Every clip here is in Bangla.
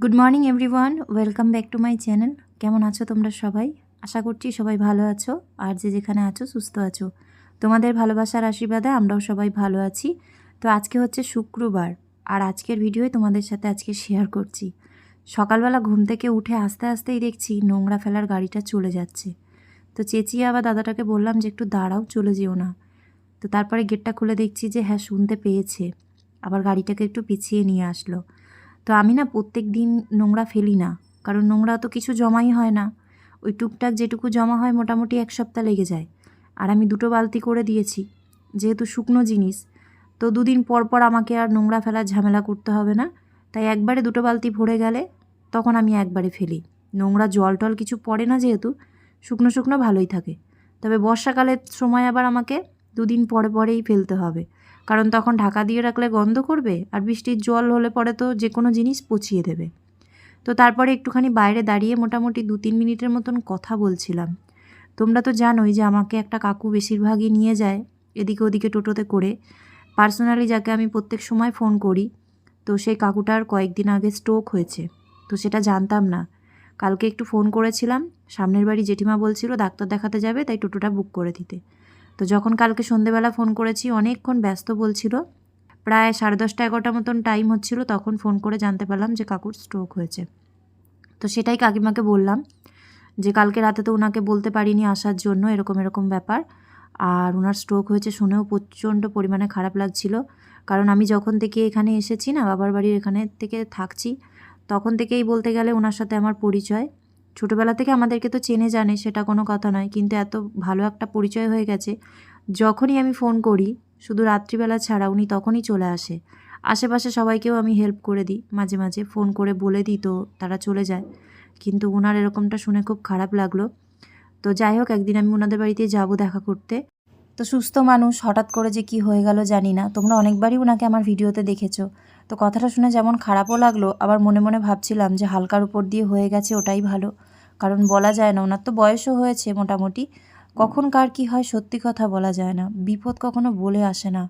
Good morning everyone welcome back to my channel কেমন আছো তোমরা সবাই? আশা করছি সবাই ভালো আছো আর যে যেখানে আছো, সুস্থ আছো। তোমাদের ভালোবাসার আশীর্বাদে আমরাও সবাই ভালো আছি। তো আজকে হচ্ছে শুক্রবার আর আজকের ভিডিওই তোমাদের সাথে আজকে শেয়ার করছি। সকালবেলা ঘুম থেকে উঠে আস্তে আস্তেই দেখছি নোংরা ফেলার গাড়িটা চলে যাচ্ছে। তো চেঁচিয়ে আবার দাদাটাকে বললাম যে, একটু দাঁড়াও, চলে যেও না। তো তারপরে গেটটা খুলে দেখছি যে হ্যাঁ শুনতে পেয়েছে। আবার গাড়িটাকে একটু পিছিয়ে নিয়ে আসলো। তো আমি না প্রত্যেক দিন নোংরা ফেলি না, কারণ নোংরা তো কিছু জমাই হয় না। ওই টুকটাক যেটুকু জমা হয় মোটামুটি এক সপ্তাহ লেগে যায়। আর আমি দুটো বালতি করে দিয়েছি, যেহেতু শুকনো জিনিস, তো দুদিন পর পর আমাকে আর নোংরা ফেলার ঝামেলা করতে হবে না। তাই একবারে দুটো বালতি ভরে গেলে তখন আমি একবারে ফেলি। নোংরা জল টল কিছু পড়ে না যেহেতু, শুকনো শুকনো ভালোই থাকে। তবে বর্ষাকালের সময় আবার আমাকে দুদিন পরে পরেই ফেলতে হবে। কারণ তখন ঢাকা দিয়ে রাখলে গন্ধ করবে আর বৃষ্টির জল হলে পরে তো যে কোনো জিনিস পচিয়ে দেবে। তো তারপরে একটুখানি বাইরে দাঁড়িয়ে মোটামুটি দু তিন মিনিটের মতন কথা বলছিলাম। তোমরা তো জানোই যে আমাকে একটা কাকু বেশিরভাগই নিয়ে যায় এদিকে ওদিকে টোটোতে করে। পার্সোনালি যাকে আমি প্রত্যেক সময় ফোন করি, তো সেই কাকুটার কয়েকদিন আগে স্ট্রোক হয়েছে। তো সেটা জানতাম না। কালকে একটু ফোন করেছিলাম, সামনের বাড়ি জেঠিমা বলছিল ডাক্তার দেখাতে যাবে, তাই টোটোটা বুক করে দিতে। তো যখন কালকে সন্ধেবেলা ফোন করেছি, অনেকক্ষণ ব্যস্ত বলছিল। প্রায় সাড়ে দশটা এগারোটা মতন টাইম হচ্ছিল, তখন ফোন করে জানতে পারলাম যে কাকুর স্ট্রোক হয়েছে। তো সেটাই কাকিমাকে বললাম যে কালকে রাতে তো ওনাকে বলতে পারিনি আসার জন্য, এরকম এরকম ব্যাপার। আর ওনার স্ট্রোক হয়েছে শুনেও প্রচণ্ড পরিমাণে খারাপ লাগছিল। কারণ আমি যখন থেকে এখানে এসেছি না, বাবার বাড়ির এখানে থেকে থাকছি, তখন থেকেই বলতে গেলে ওনার সাথে আমার পরিচয়। ছোটোবেলা থেকে আমাদেরকে তো চেনে জানে, সেটা কোনো কথা নয়। কিন্তু এত ভালো একটা পরিচয় হয়ে গেছে, যখনই আমি ফোন করি, শুধু রাত্রিবেলা ছাড়া উনি তখনই চলে আসে। আশেপাশে সবাইকেও আমি হেল্প করে দিই, মাঝে মাঝে ফোন করে বলে দিই তো তারা চলে যায়। কিন্তু ওনার এরকমটা শুনে খুব খারাপ লাগল। তো যাই হোক, একদিন আমি ওনাদের বাড়িতে যাব দেখা করতে। তো সুস্থ মানুষ, হঠাৎ করে যে কি হয়ে গেল জানি না। তোমরা অনেকবারই ওনাকে আমার ভিডিওতে দেখেছ। তো কথাটা শুনে যেমন খারাপও লাগল, আবার মনে মনে ভাবছিলাম যে হালকার উপর দিয়ে হয়ে গেছে, ওটাই ভালো। কারণ বলা যায় না, ওনার তো বয়সও হয়েছে মোটামুটি। কখন কার কী হয় সত্যি কথা বলা যায় না। বিপদ কখনো বলে আসে না।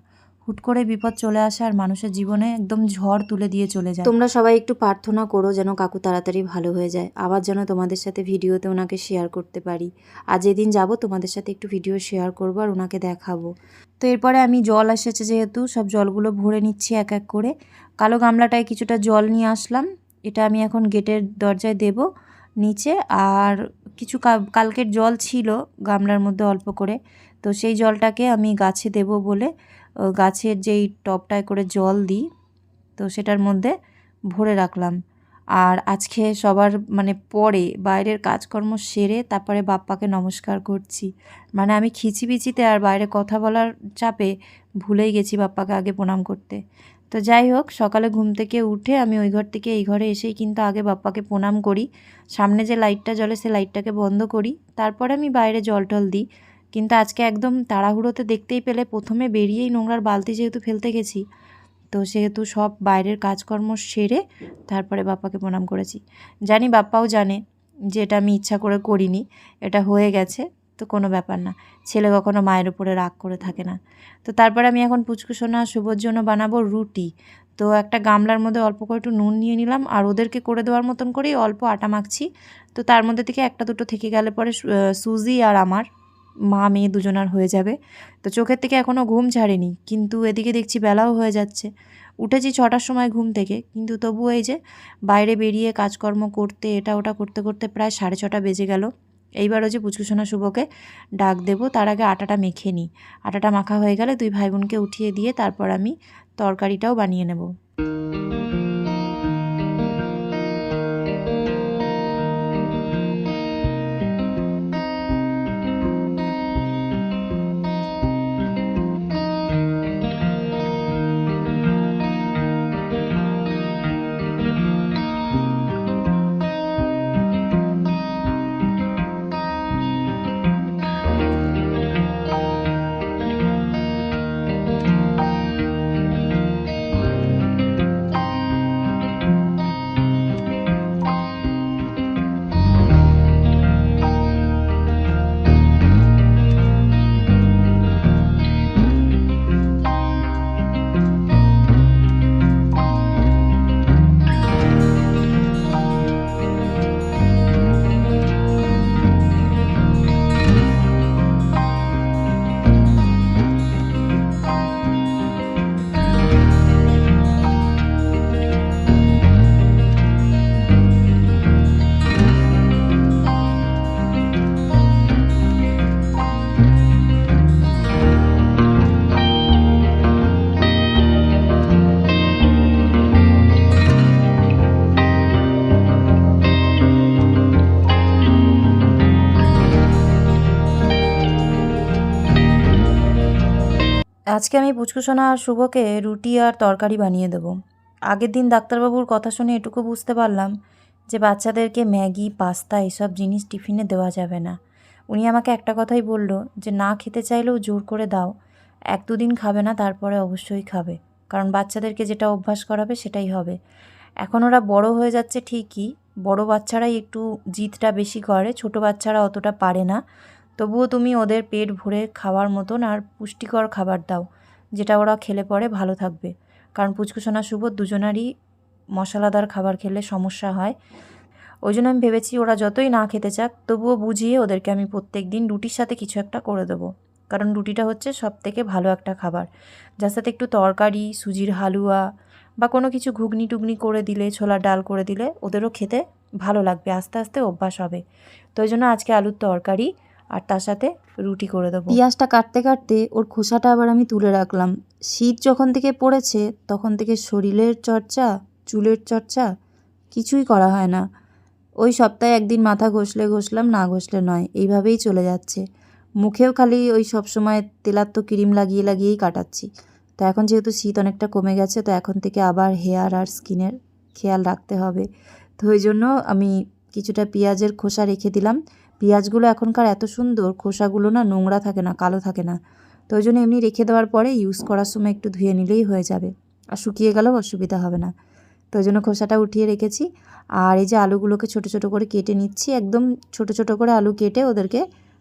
হুট করে বিপদ চলে আসে আর মানুষের জীবনে একদম ঝড় তুলে দিয়ে চলে যায়। তোমরা সবাই একটু প্রার্থনা করো যেন কাকু তাড়াতাড়ি ভালো হয়ে যায়। আবার যেন তোমাদের সাথে ভিডিওতে ওনাকে শেয়ার করতে পারি। আর যেদিন যাব, তোমাদের সাথে একটু ভিডিও শেয়ার করব আর ওনাকে দেখাবো। তো এরপরে আমি জল এসেছে যেহেতু, সব জলগুলো ভরে নিচ্ছি এক এক করে। কালো গামলাটায় কিছুটা জল নিয়ে আসলাম। এটা আমি এখন গেটের দরজায় দেব। নিচে আর কিছু কালকের জল ছিল গামলার মধ্যে অল্প করে। তো সেই জলটাকে আমি গাছে দেব বলে গাছের যেই টবটায় করে জল দিই, তো সেটার মধ্যে ভরে রাখলাম। আর আজকে সবার মানে পরে বাইরের কাজকর্ম সেরে তারপরে বাপ্পাকে নমস্কার করছি। মানে আমি খিচিবিচিতে আর বাইরে কথা বলার চাপে ভুলেই গেছি বাপ্পাকে আগে প্রণাম করতে। তো যাই হোক, সকালে ঘুম থেকে উঠে আমি ওই ঘর থেকে এই ঘরে এসেই কিন্তু আগে বাপ্পাকে প্রণাম করি। সামনে যে লাইটটা জ্বলে সে লাইটটাকে বন্ধ করি। তারপরে আমি বাইরে জল টল দিই। কিন্তু আজকে একদম তাড়াহুড়োতে দেখতেই পেলে প্রথমে বেরিয়েই নোংরার বালতি যেহেতু ফেলতে গেছি তো সেহেতু সব বাইরের কাজকর্ম সেরে তারপরে বাপ্পাকে প্রণাম করেছি। জানি বাপ্পাও জানে যে এটা আমি ইচ্ছা করে করিনি, এটা হয়ে গেছে, তো কোনো ব্যাপার না। ছেলে কখনো মায়ের উপরে রাগ করে থাকে না। তো তারপরে আমি এখন পুচকুসোনা শুভর জন্য বানাবো রুটি। তো একটা গামলার মধ্যে অল্প করে একটু নুন নিয়ে নিলাম আর ওদেরকে করে দেওয়ার মতন করেই অল্প আটা মাখছি। তো তার মধ্যে থেকে একটা দুটো থেকে গেলে পরে সুজি আর আমার। মা মেয়ে দুজনার হয়ে যাবে। তো চোখের থেকে এখনও ঘুম ছাড়েনি কিন্তু এদিকে দেখছি বেলাও হয়ে যাচ্ছে। উঠেছি ছটার সময় ঘুম থেকে, কিন্তু তবু এই যে বাইরে বেরিয়ে কাজকর্ম করতে, এটা ওটা করতে করতে প্রায় সাড়ে ছটা বেজে গেল। এইবার হচ্ছে পুচকুসোনা শুভকে ডাক দেবো, তার আগে আটাটা মেখে নিই। আটাটা মাখা হয়ে গেলে দুই ভাই বোনকে উঠিয়ে দিয়ে তারপর আমি তরকারিটাও বানিয়ে নেব। আজকে আমি পুচকুসোনা আর শুভকে রুটি আর তরকারি বানিয়ে দেবো। আগের দিন ডাক্তারবাবুর কথা শুনে এটুকু বুঝতে পারলাম যে বাচ্চাদেরকে ম্যাগি, পাস্তা এসব জিনিস টিফিনে দেওয়া যাবে না। উনি আমাকে একটা কথাই বলল যে, না খেতে চাইলেও জোর করে দাও। এক দুদিন খাবে না, তারপরে অবশ্যই খাবে। কারণ বাচ্চাদেরকে যেটা অভ্যাস করাবে সেটাই হবে। এখন ওরা বড় হয়ে যাচ্ছে ঠিকই। বড় বাচ্চারাই একটু জিদটা বেশি করে, ছোট বাচ্চারা অতটা পারে না। তবুও তুমি ওদের পেট ভরে খাওয়ার মতন আর পুষ্টিকর খাবার দাও, যেটা ওরা খেলে পরে ভালো থাকবে। কারণ পুচকুসোনা শুভ দুজনারই মশলাদার খাবার খেলে সমস্যা হয়। ওই জন্য আমি ভেবেছি ওরা যতই না খেতে চাক, তবুও বুঝিয়ে ওদেরকে আমি প্রত্যেক দিন রুটির সাথে কিছু একটা করে দেবো। কারণ রুটিটা হচ্ছে সব থেকে ভালো একটা খাবার। যার সাথে একটু তরকারি, সুজির হালুয়া বা কোনো কিছু ঘুগনি টুগনি করে দিলে, ছোলার ডাল করে দিলে ওদেরও খেতে ভালো লাগবে, আস্তে আস্তে অভ্যাস হবে। তো ওই জন্য আজকে আলুর তরকারি আর তার সাথে রুটি করে দেবো। পেঁয়াজটা কাটতে কাটতে ওর খোসাটা আবার আমি তুলে রাখলাম। শীত যখন থেকে পড়েছে, তখন থেকে শরীরের চর্চা, চুলের চর্চা কিছুই করা হয় না। ওই সপ্তাহে একদিন মাথা ঘষলে ঘষলাম, না ঘষলে নয়, এইভাবেই চলে যাচ্ছে। মুখেও খালি ওই সবসময় তেলাত্ম ক্রিম লাগিয়ে লাগিয়েই কাটাচ্ছি। তো এখন যেহেতু শীত অনেকটা কমে গেছে, তো এখন থেকে আবার হেয়ার আর স্কিনের খেয়াল রাখতে হবে। তো ওই জন্য আমি কিছুটা পেঁয়াজের খোসা রেখে দিলাম। পেঁয়াজগুলো এখনকার এত সুন্দর, খোসাগুলো না নোংরা থাকে না, কালো থাকে না। তো ওই জন্য এমনি রেখে দেওয়ার পরে ইউজ করার সময় একটু ধুয়ে নিলেই হয়ে যাবে। আর শুকিয়ে গেলেও অসুবিধা হবে না। তো ওই জন্য খোসাটা উঠিয়ে রেখেছি। আর এই যে আলুগুলোকে ছোট ছোট করে কেটে নিচ্ছি, একদম ছোট ছোট করে আলু কেটে ওদেরকে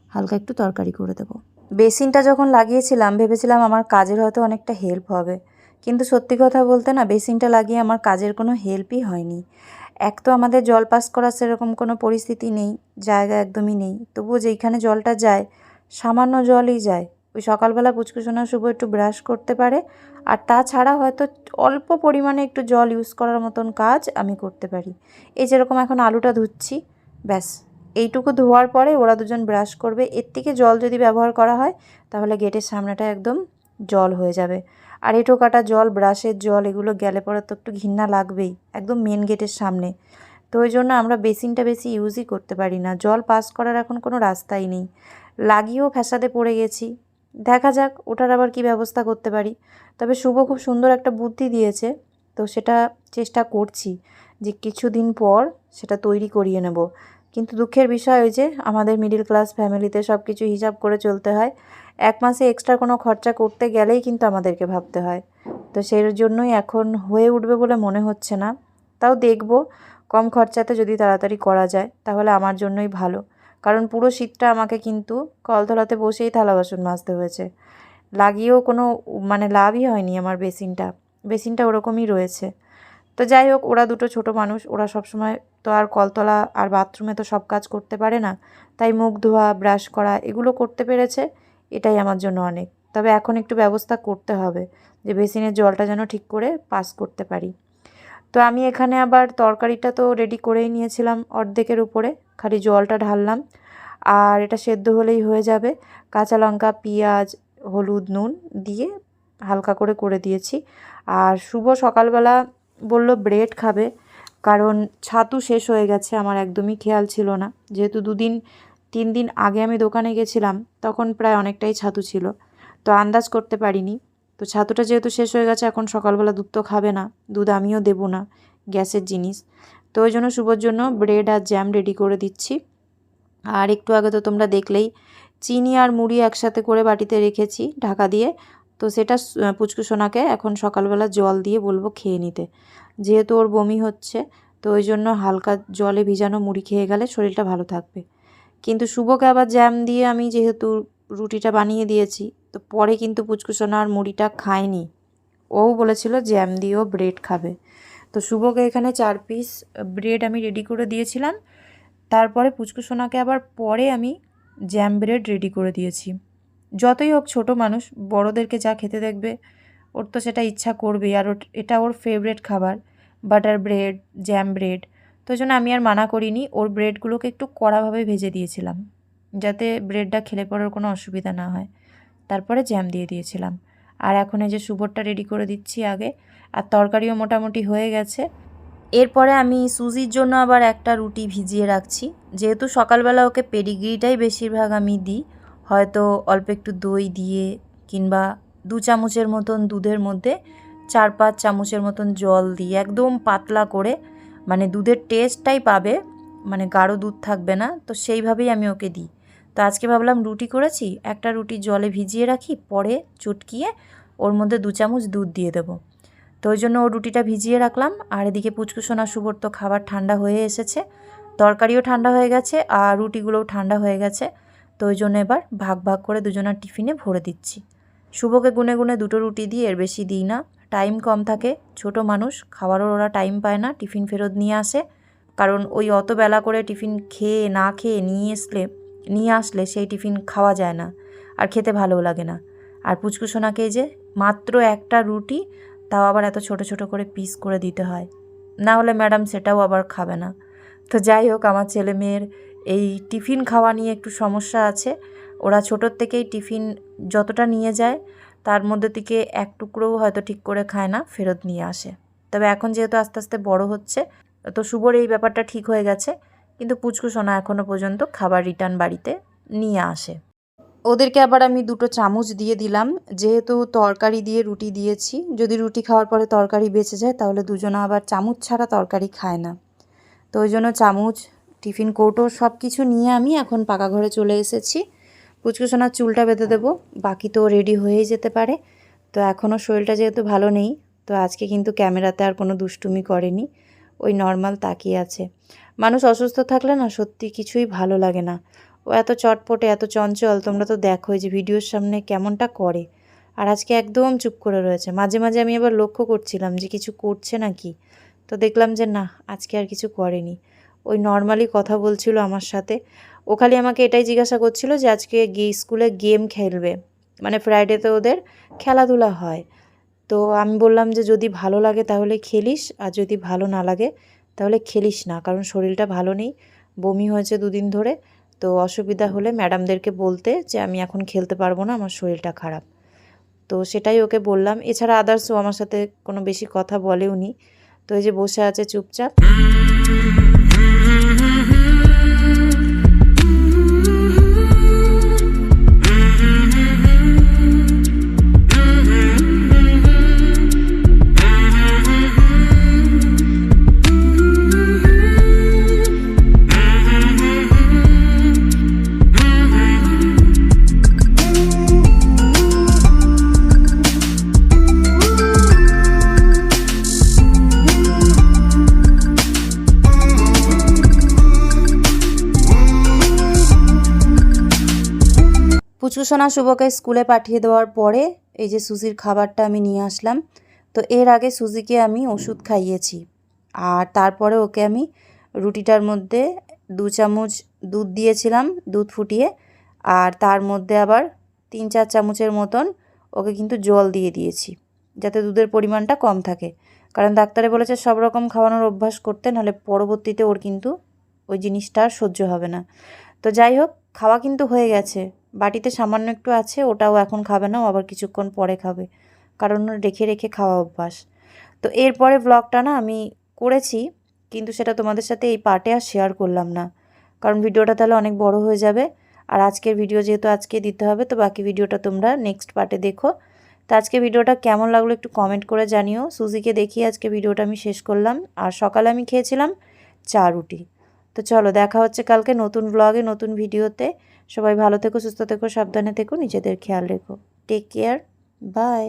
হালকা একটু তরকারি করে দেবো। বেসিনটা যখন লাগিয়েছিলাম, ভেবেছিলাম আমার কাজের হয়তো অনেকটা হেল্প হবে। কিন্তু সত্যি কথা বলতে না, বেসিনটা লাগিয়ে আমার কাজের কোনো হেল্পই হয়নি। এক তো আমাদের জল পাস করার সেরকম কোনো পরিস্থিতি নেই, জায়গা একদমই নেই। তবুও যেইখানে জলটা যায়, সামান্য জলই যায়। ওই সকালবেলা পুচকুচোনা শুভ একটু ব্রাশ করতে পারে, আর তাছাড়া হয়তো অল্প পরিমাণে একটু জল ইউজ করার মতন কাজ আমি করতে পারি। এই যেরকম এখন আলুটা ধুচ্ছি, ব্যাস। এইটুকু ধোয়ার পরে ওরা দুজন ব্রাশ করবে। এর থেকে জল যদি ব্যবহার করা হয়, তাহলে গেটের সামনেটা একদম জল হয়ে যাবে। আর এঁটো কাটা জল, ব্রাশের জল, এগুলো গেলে পরে তো একটু ঘৃণা লাগবেই, একদম মেন গেটের সামনে। তো ওই জন্য আমরা বেসিনটা বেশি ইউজই করতে পারি না, জল পাস করার এখন কোনো রাস্তাই নেই। লাগিয়েও ফ্যাসাদে পড়ে গেছি। দেখা যাক, ওটার আবার কি ব্যবস্থা করতে পারি। তবে শুভ খুব সুন্দর একটা বুদ্ধি দিয়েছে, তো সেটা চেষ্টা করছি যে কিছুদিন পর সেটা তৈরি করিয়ে নেব। কিন্তু দুঃখের বিষয় ওই যে, আমাদের মিডিল ক্লাস ফ্যামিলিতে সব কিছু হিসাব করে চলতে হয়। এক মাসে এক্সট্রা কোনো খরচা করতে গেলেই কিন্তু আমাদেরকে ভাবতে হয়। তো সেই জন্যই এখন হয়ে উঠবে বলে মনে হচ্ছে না। তাও দেখব, কম খরচাতে যদি তাড়াতাড়ি করা যায়, তাহলে আমার জন্যই ভালো। কারণ পুরো শীতটা আমাকে কিন্তু কলতলাতে বসেই থালা বাসন মাজতে হয়েছে। লাগিয়েও কোনো মানে লাভই হয়নি আমার বেসিনটা। বেসিনটা ওরকমই রয়েছে। তো যাই হোক, ওরা দুটো ছোট মানুষ, ওরা সবসময় তো আর কলতলা আর বাথরুমে তো সব কাজ করতে পারে না। তাই মুখ ধোয়া ব্রাশ করা, এগুলো করতে পেরেছে। এটাই আমার জন্য অনেক। তবে এখন একটু ব্যবস্থা করতে হবে যে বেসিনের জলটা যেন ঠিক করে পাস করতে পারি। তো আমি এখানে আবার তরকারিটা তো রেডি করেই নিয়েছিলাম অর্ধেকের উপরে, খালি জলটা ঢাললাম। আর এটা সেদ্ধ হলেই হয়ে যাবে। কাঁচা লঙ্কা, পেঁয়াজ, হলুদ, নুন দিয়ে হালকা করে করে দিয়েছি। আর শুভ সকালবেলা বলল ব্রেড খাবে, কারণ ছাতু শেষ হয়ে গেছে, আমার একদমই খেয়াল ছিল না। যেহেতু দুদিন তিন দিন আগে আমি দোকানে গেছিলাম, তখন প্রায় অনেকটাই ছাতু ছিল। তো আন্দাজ করতে পারিনি। তো ছাতুটা যেহেতু শেষ হয়ে গেছে, এখন সকালবেলা দুধ তো খাবে না, দুধ আমিও দেবো না, গ্যাসের জিনিস। তো ওই জন্য শুভর জন্য ব্রেড আর জ্যাম রেডি করে দিচ্ছি। আর একটু আগে তো তোমরা দেখলেই, চিনি আর মুড়ি একসাথে করে বাটিতে রেখেছি ঢাকা দিয়ে। তো সেটা পুচকু সোনাকে এখন সকালবেলা জল দিয়ে বলব খেয়ে নিতে। যেহেতু ওর বমি হচ্ছে, তো ওই জন্য হালকা জলে ভিজানো মুড়ি খেয়ে গেলে শরীরটা ভালো থাকবে। কিন্তু শুভকে আবার জ্যাম দিয়ে আমি যেহেতু রুটিটা বানিয়ে দিয়েছি, তো পরে কিন্তু পুচকু সোনা আর মুড়িটা খায়নি। ও বলেছিল জ্যাম দিয়েও ব্রেড খাবে। তো শুভকে এখানে চার পিস ব্রেড আমি রেডি করে দিয়েছিলাম। তারপরে পুচকু সোনাকে আবার পরে আমি জ্যাম ব্রেড রেডি করে দিয়েছি। যতই হোক ছোট মানুষ, বড়দেরকে যা খেতে দেখবে, ওর তো সেটা ইচ্ছা করবেই। আর এটা ওর ফেভারেট খাবার বাটার ব্রেড জ্যাম ব্রেড তো জন্য আমি আর মানা করিনি। ওর ব্রেডগুলোকে একটু কড়াভাবে ভেজে দিয়েছিলাম, যাতে ব্রেডটা খেলে পড়ার কোনো অসুবিধা না হয়। তারপরে জ্যাম দিয়ে দিয়েছিলাম। আর এখন এই যে সুবরটা রেডি করে দিচ্ছি আগে, আর তরকারিও মোটামুটি হয়ে গেছে। এরপরে আমি সুজির জন্য আবার একটা রুটি ভিজিয়ে রাখছি। যেহেতু সকালবেলা ওকে পেডিগ্রিটাই বেশিরভাগ আমি দিই, হয়তো অল্প একটু দই দিয়ে কিংবা দু চামচের মতন দুধের মধ্যে চার পাঁচ চামচের মতন জল দিয়ে একদম পাতলা করে মানে দুধের টেস্টটাই পাবে মানে গাঢ় দুধ থাকবে না, তো সেইভাবেই আমি ওকে দিই। তো আজকে ভাবলাম রুটি করেছি, একটা রুটি জলে ভিজিয়ে রাখি, পরে চটকিয়ে ওর মধ্যে দু চামচ দুধ দিয়ে দেবো। তো ওই জন্য ও রুটিটা ভিজিয়ে রাখলাম, আর এদিকে পুচকুসোনা শুভর তো খাবার ঠান্ডা হয়ে এসেছে, তরকারিও ঠান্ডা হয়ে গেছে, আর রুটিগুলোও ঠান্ডা হয়ে গেছে, তো ওই জন্য এবার ভাগ ভাগ করে দুজনার টিফিনে ভরে দিচ্ছি। শুভকে গুনে গুনে দুটো রুটি দিই এর বেশি দিই না টাইম কম থাকে। ছোট মানুষ খাওয়ারও ওরা টাইম পায় না, টিফিন ফেরত নিয়ে আসে। কারণ ওই অত বেলা করে টিফিন খেয়ে, না খেয়ে নিয়ে আসলে নিয়ে আসলে সেই টিফিন খাওয়া যায় না। আর খেতে ভালোও লাগে না। আর পুচকুসোনাকে যে, মাত্র একটা রুটি, তাও আবার এত ছোট ছোট করে পিস করে দিতে হয়। না হলে ম্যাডাম সেটাও আবার খাবে না। তো যাই হোক, আমার ছেলে মেয়ের এই টিফিন খাওয়া নিয়ে একটু সমস্যা আছে। ওরা ছোটোর থেকেই টিফিন যতটা নিয়ে যায় তার মধ্যে থেকে এক টুকরোও হয়তো ঠিক করে খায় না, ফেরত নিয়ে আসে। তবে এখন যেহেতু আস্তে আস্তে বড় হচ্ছে, তো শুভর এই ব্যাপারটা ঠিক হয়ে গেছে। কিন্তু পুচকু সোনা এখনও পর্যন্ত খাবার রিটার্ন বাড়িতে নিয়ে আসে। ওদেরকে আবার আমি দুটো চামচ দিয়ে দিলাম। যেহেতু তরকারি দিয়ে রুটি দিয়েছি, যদি রুটি খাওয়ার পরে তরকারি বেঁচে যায়, তাহলে দুজনে আবার চামচ ছাড়া তরকারি খায় না। তো ওই জন্য চামচ, টিফিন কৌটো সব কিছু নিয়ে আমি এখন পাকা ঘরে চলে এসেছি। পুচকুসোনার চুলটা বেঁধে দেবো। বাকি তো রেডি হয়েই যেতে পারে। তো এখনও শরীরটা যেহেতু ভালো নেই, তো আজকে কিন্তু ক্যামেরাতে আর কোনো দুষ্টুমি করেনি। ওই নর্মাল তাকিয়ে আছে। মানুষ অসুস্থ থাকলে না সত্যি কিছুই ভালো লাগে না। ও এত চটপটে, এত চঞ্চল, তোমরা তো দেখো যে ভিডিওর সামনে কেমনটা করে। আর আজকে একদম চুপ করে রয়েছে। মাঝে মাঝে আমি আবার লক্ষ্য করছিলাম যে কিছু করছে নাকি। তো দেখলাম যে না, আজকে আর কিছু করেনি। ওই নর্মালি কথা বলছিল আমার সাথে। ও খালি আমাকে এটাই জিজ্ঞাসা করছিল যে আজকে গিয়ে স্কুলে গেম খেলবে। মানে ফ্রাইডেতে ওদের খেলাধুলা হয়। তো আমি বললাম যে যদি ভালো লাগে তাহলে খেলিস, আর যদি ভালো না লাগে তাহলে খেলিস না, কারণ শরীরটা ভালো নেই, বমি হয়েছে দুদিন ধরে। তো অসুবিধা হলে ম্যাডামদেরকে বলতে যে আমি এখন খেলতে পারব না, আমার শরীরটা খারাপ। তো সেটাই ওকে বললাম। এছাড়া আদার্স ও আমার সাথে কোনো বেশি কথা বলেও নি তো এই যে বসে আছে চুপচাপ। পুচকুসোনা শুভকে স্কুলে পাঠিয়ে দেওয়ার পরে এই যে সুজির খাবারটা আমি নিয়ে আসলাম, তো এর আগে সুজিকে আমি ওষুধ খাইয়েছি। আর তারপরে ওকে আমি রুটিটার মধ্যে দু চামচ দুধ দিয়েছিলাম, দুধ ফুটিয়ে, আর তার মধ্যে আবার তিন চার চামচের মতন ওকে কিন্তু জল দিয়ে দিয়েছি, যাতে দুধের পরিমাণটা কম থাকে। কারণ ডাক্তারে বলেছে সব রকম খাওয়ানোর অভ্যাস করতে, নাহলে পরবর্তীতে ওর কিন্তু ওই জিনিসটা আর সহ্য হবে না। তো যাই হোক, খাওয়া কিন্তু হয়ে গেছে। বাটিতে সামান্য একটু আছে, ওটাও এখন খাবে না আবার কিছুক্ষণ পরে খাবে। কারণ রেখে রেখে খাওয়া অভ্যাস। তো এরপরে ব্লগটা না আমি করেছি, কিন্তু সেটা তোমাদের সাথে এই পার্টে আর শেয়ার করলাম না। কারণ ভিডিওটা তাহলে অনেক বড় হয়ে যাবে। আর আজকের ভিডিও যেহেতু আজকে দিতে হবে, তো বাকি ভিডিওটা তোমরা নেক্সট পার্টে দেখো। তো আজকে ভিডিওটা কেমন লাগল একটু কমেন্ট করে জানিও। সুজিকে দেখিয়ে আজকে ভিডিওটা আমি শেষ করলাম। আর সকালে আমি খেয়েছিলাম চা রুটি। তো চলো দেখা হচ্ছে কালকে নতুন ব্লগে নতুন ভিডিওতে সবাই ভালো থেকো সুস্থ থেকো সাবধানে থেকো নিজেদের খেয়াল রেখো। Take care bye